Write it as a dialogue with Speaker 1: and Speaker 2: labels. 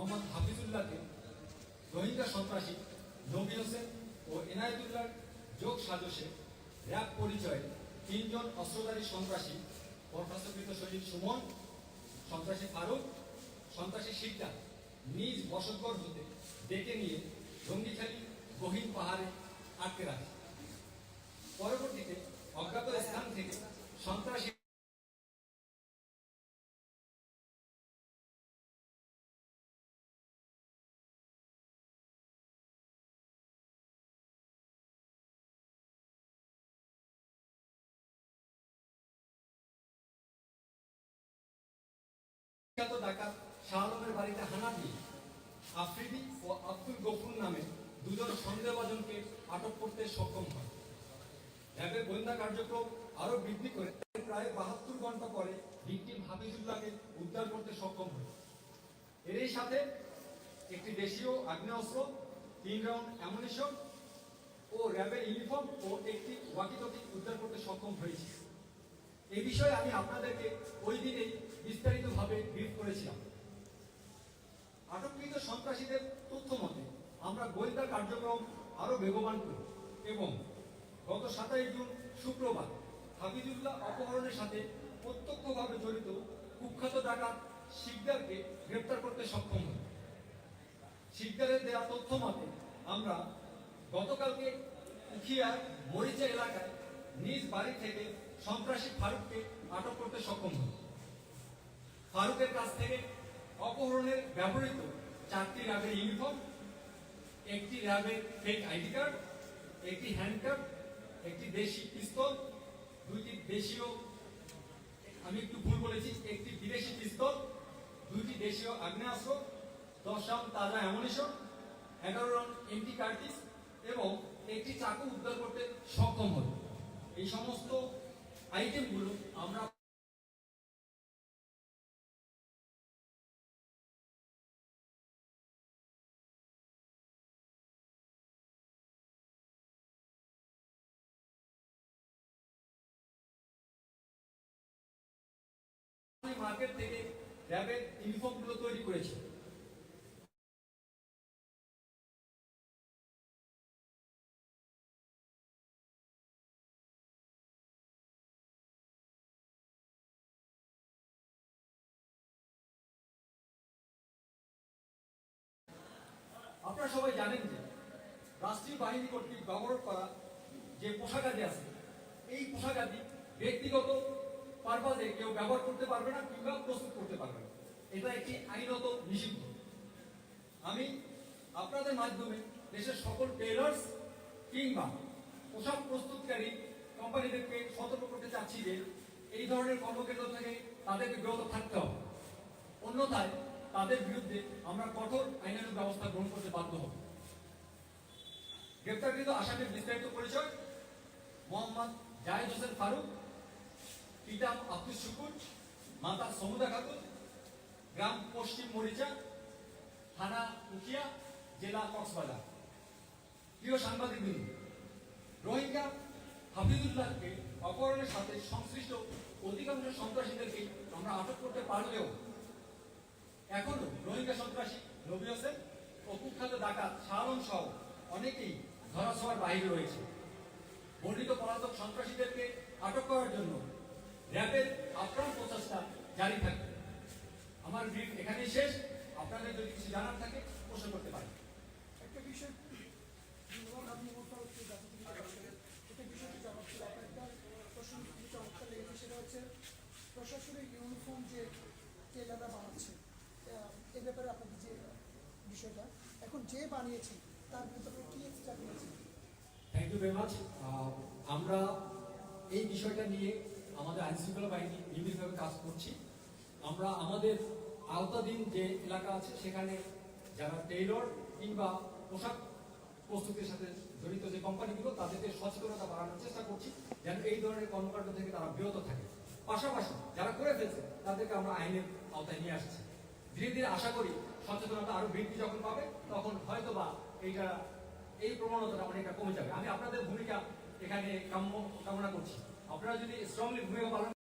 Speaker 1: মোহাম্মদ হাফিজুল্লাহকে রোহিঙ্গা সন্ত্রাসী নবী হোসেন ও এনায়েতুল্লাহ যোগ সাজসে র্যাব পরিচয়ে তিনজন অস্ত্রধারী সন্ত্রাসী বরখাস্তকৃত শহীদ সুমন, সন্ত্রাসী ফারুক, সন্ত্রাসী শিকদা নিজ বসতঘর হতে ডেকে নিয়ে রঙ্গিখালী গহীন পাহাড়ে আটকে রাখে। পরবর্তীতে অজ্ঞাত স্থান থেকে সন্ত্রাসী বিখ্যাত ডাকাত শাহ আলমের বাড়িতে হানা দিয়ে আফ্রিদি ও আব্দুল গফুর নামে দুজন সন্দেহভাজনকে আটক করতে সক্ষম হয়। র্যাবের গোয়েন্দা কার্যক্রম আরও বৃদ্ধি করে প্রায় বাহাত্তর ঘণ্টা পরে ভিকটিম হাফিজুল্লাহকে উদ্ধার করতে সক্ষম হয়। এরই সাথে একটি দেশীয় আগ্নেয়াস্ত্র, তিন রাউন্ড অ্যামুনিশন ও র্যাবের ইউনিফর্ম ও একটি ওয়াকিটকি উদ্ধার করতে সক্ষম হয়েছে। এই বিষয়ে আমি আপনাদেরকে ওই দিনেই বিস্তারিতভাবে ব্রিফ করেছিলাম। আটককৃত সন্ত্রাসীদের তথ্য মতে, আমরা গোয়েন্দা কার্যক্রম আরও বেগবান করি এবং গত সাতাইশ জুন শুক্রবার হাফিজুল্লাহ অপহরণের সাথে প্রত্যক্ষভাবে জড়িত কুখ্যাত ডাকাত শিকদারকে গ্রেপ্তার করতে সক্ষম হই। শিকদারের দেওয়া তথ্য মতে, আমরা গতকালকে উখিয়ার মরিচা এলাকায় নিজ বাড়ি থেকে সন্ত্রাসী ফারুককে আটক করতে সক্ষম হই ফারুকের কাছ থেকে অপহরণের ব্যবহৃত চারটি র্যাবের ইউনিফর্ম, একটি র্যাবের ফেক আইডি কার্ড, একটি হ্যান্ডকাপ, একটি দেশি পিস্তল, দুইটি দেশীয়, আমি একটু ভুল বলেছি, একটি বিদেশি পিস্তল, দুইটি দেশীয় আগ্নেয়াস্ত্র, দশ রাউন্ড তাজা অ্যামুনিশন, এগারো রাউন্ড এমটি কার্টিস এবং একটি চাকু উদ্ধার করতে সক্ষম হল এই সমস্ত আইটেমগুলো আমরা মার্কেট থেকে র্যাবের ইউনিফর্মগুলো তৈরি করেছে। আপনারা সবাই জানেন যে রাষ্ট্রীয় বাহিনী কর্তৃক ব্যবহার করা যে পোশাকাদি আছে, এই পোশাকাদি ব্যক্তিগত পারপাজে কেউ ব্যবহার করতে পারবে না কিংবা প্রস্তুত করতে পারবে না। এটা একটি আইনত নিষিদ্ধ। আমি আপনাদের মাধ্যমে দেশের সকল টেলার্স কিংবা পোশাক প্রস্তুতকারী কোম্পানিদেরকে সতর্ক করতে চাচ্ছি যে এই ধরনের কর্মকেন্দ্র থেকে তাদেরকে বিরত থাকতে হবে। অন্যথায় তাদের বিরুদ্ধে আমরা কঠোর আইনানুগ ব্যবস্থা গ্রহণ করতে বাধ্য হব। গ্রেপ্তারকৃত আসামির বিস্তারিত পরিচয়, মোহাম্মদ জাহিদ হোসেন ফারুক পিতা আব্দুল শুকুর মাতা সমুদা খাতুন গ্রাম পশ্চিম মরিচা, থানা উকিয়া জেলা কক্সবাজার। প্রিয় সাংবাদিক বৃন্দ রোহিঙ্গা হাফিজুল্লাহকে অপহরণের সাথে সংশ্লিষ্ট অধিকাংশ সন্ত্রাসীদেরকে আমরা আটক করতে পারলেও এখনও রোহিঙ্গা সন্ত্রাসী নবী হোসেন ও কুখ্যাত ডাকাত শাহরম সহ অনেকেই ধরাছোঁয়ার বাইরে রয়েছে। বর্ণিত পলাতক সন্ত্রাসীদেরকে আটক করার জন্য র্যাবের আপ্রাণ প্রচেষ্টা জারি থাকবে। আমার ব্রিফ এখানেই শেষ। আপনাদের যদি কিছু জানার থাকে, প্রশ্ন করতে পারেন।
Speaker 2: একটা বিষয় আপনার? সেটা হচ্ছে প্রশাসনিক ইউনিফর্ম যে বিষয়টা। এখন যে বানিয়েছে, তার বিরুদ্ধে কি এক্সট্রা নিয়েছেন
Speaker 1: থ্যাংক ইউ ভেরি মাচ আমরা এই বিষয়টা নিয়ে আমাদের আইন শৃঙ্খলা বাহিনী নিবিড়ভাবে কাজ করছি। আমরা আমাদের আওতাধীন যে এলাকা আছে, সেখানে যারা টেইলর কিংবা পোশাক প্রস্তুতির সাথে জড়িত যে কোম্পানিগুলো তাদেরকে সচেতনতা বাড়ানোর চেষ্টা করছি, যেন এই ধরনের কর্মকাণ্ড থেকে তারা বিরত থাকে। পাশাপাশি যারা করে ফেলছে, তাদেরকে আমরা আইনের আওতায় নিয়ে আসছি। ধীরে ধীরে আশা করি সচেতনতা আরও বৃদ্ধি যখন পাবে, তখন হয়তো বা এইটা, এই প্রবণতাটা অনেকটা কমে যাবে। আমি আপনাদের ভূমিকা এখানে কাম্য কামনা করছি। আপনারা যদি স্ট্রংলি ভূমিকা পালন